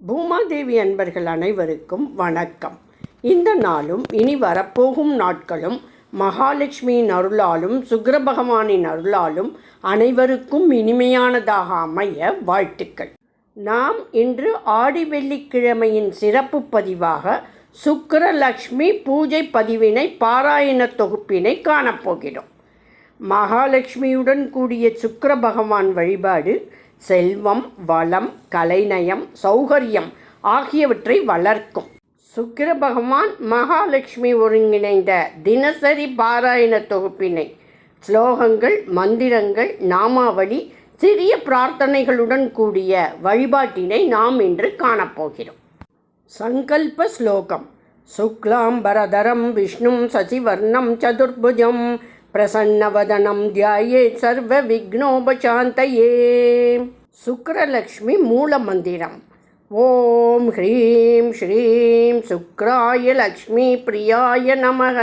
பூமாதேவி அன்பர்கள் அனைவருக்கும் வணக்கம். இந்த நாளும் இனி வரப்போகும் நாட்களும் மகாலட்சுமியின் அருளாலும் சுக்கிர பகவானின் அருளாலும் அனைவருக்கும் இனிமையானதாக அமைய வாழ்த்துக்கள். நாம் இன்று ஆடி வெள்ளிக்கிழமையின் சிறப்பு பதிவாக சுக்கரலக்ஷ்மி பூஜை பதிவினை பாராயண தொகுப்பினை காணப்போகிறோம். மகாலட்சுமியுடன் கூடிய சுக்கர பகவான் வழிபாடு செல்வம் வளம் கலைநயம் சௌகரியம் ஆகியவற்றை வளர்க்கும். சுக்கிர பகவான் மகாலட்சுமி ஒருங்கிணைந்த தினசரி பாராயண தொகுப்பினை ஸ்லோகங்கள் மந்திரங்கள் நாமாவளி சிறிய பிரார்த்தனைகளுடன் கூடிய வழிபாட்டினை நாம் இன்று காணப்போகிறோம். சங்கல்ப ஸ்லோகம். சுக்லாம்பரதரம் விஷ்ணும் சசிவர்ணம் சதுர்புஜம் பிரசன்னவதனம் தியாயே சர்வ விக்னோபசாந்தயே சுக்கரலக்ஷ்மி மூல மந்திரம் ஓம் ஹ்ரீம் ஸ்ரீம் சுக்ராய லக்ஷ்மி பிரியாய நமக.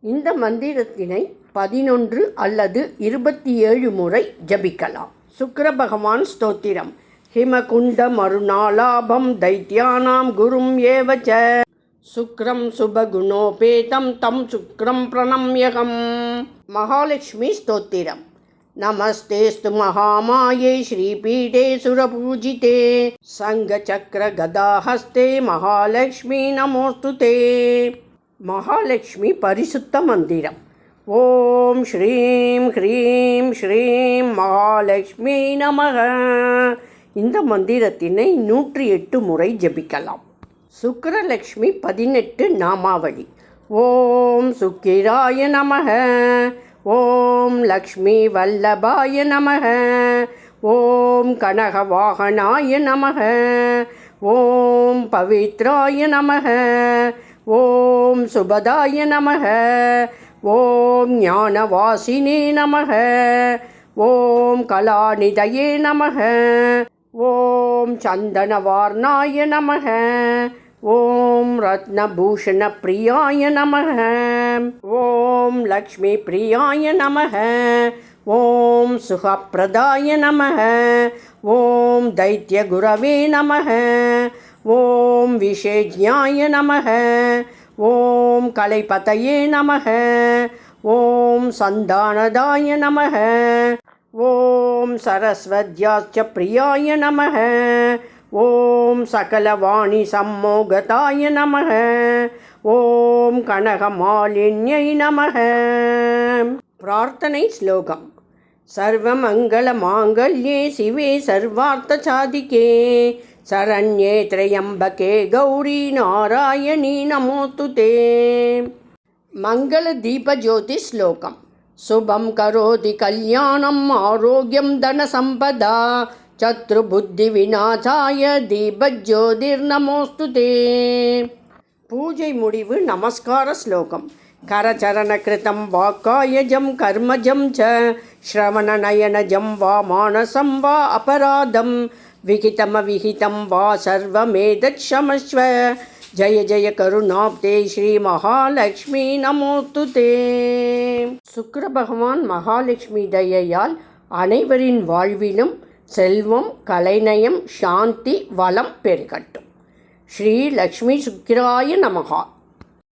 இந்த மந்திரத்தினை பதினொன்று அல்லது இருபத்தி ஏழு முறை ஜபிக்கலாம். சுக்கர பகவான் ஸ்தோத்திரம். ஹிமகுண்ட மருணாலாபம் தைத்யானாம் குரும் ஏவச்ச. சுக்ரம் சுபகுணோபேதம் தம் சுக்ரம் பிரணம்யகம். மகாலட்சுமி ஸ்தோத்திரம். நமஸ்தேஸ்து மகாமாயை ஸ்ரீபீடே சுரபூஜிதே. சங்கச்சக்கரகதாஹஸ்தே மகாலட்சுமி நமோஸ்து தே. மகாலட்சுமி பரிசுத்த மந்திரம். ஓம் ஸ்ரீம் ஹ்ரீம் ஸ்ரீம் மகாலட்சுமி நமக. இந்த மந்திரத்தினை நூற்றி எட்டு முறை ஜபிக்கலாம். சுக்கரலக்ஷ்மி பதினெட்டு நாமாவளி. ஓம் சுக்கிராய நமக. ஓம் லக்ஷ்மி வல்லபாய நமக. ஓம் கனகவாகனாய நமக. ஓம் பவித்ராய நமக. ஓம் சுபதாய நமக. ஓம் ஞானவாசினே நமக. ஓம் கலாநிதயே நமக. ஓம் சந்தனவார்ணாய நமக. ஓம் ரத்னபூஷணப்பிரியாய நமக ஓம் லக்ஷ்மி பிரியாய நமக ஓம் சுகப்பிரதாய நமக ஓம் தைத்யகுரவே நமக ஓம் விஷேஜ்ஞாய நமக ஓம் கலைபதயே நமக ஓம் சந்தானதாய நமக ஓம் சரஸ்வத்யாச்ச பிரியாய நமக ஓம் சகலவாணி சம்மோகதாய நமக ஓம் கனகமாலின்யை நமக பிரார்த்தனை ஸ்லோகம் सर्वमङ्गलमाङ्गल्ये शिवे सर्वार्थसाधिके शरण्ये त्र्यम्बके गौरी नारायणी नमोऽस्तु ते मङ्गलदीपज्योतिश्लोकं शुभं करोति कल्याणम् आरोग्यं धनसम्पदा சத்ருபுத்திவிநாசாய தீபஜோதிர் நமோஸ்து தே பூஜை முடிவு நமஸ்கார ஸ்லோகம். கரச்சரணகிருத்தம் வாக்காயஜம் கர்மஜம் ச ஸ்ரவணநயனஜம் வா மானசம் வா அபராதம். விகிதமவிகிதம் வா சர்வமேதத் சமஸ்வ. ஜய ஜய கருணாப்தே ஸ்ரீ மகாலட்சுமி நமோத்து தே சுக்கர மகாலட்சுமி தயையால் அனைவரின் வாழ்விலும் செல்வம் கலைநயம் சாந்தி வளம் பெருகட்டும். ஸ்ரீ லக்ஷ்மி சுக்கிராய நமகா.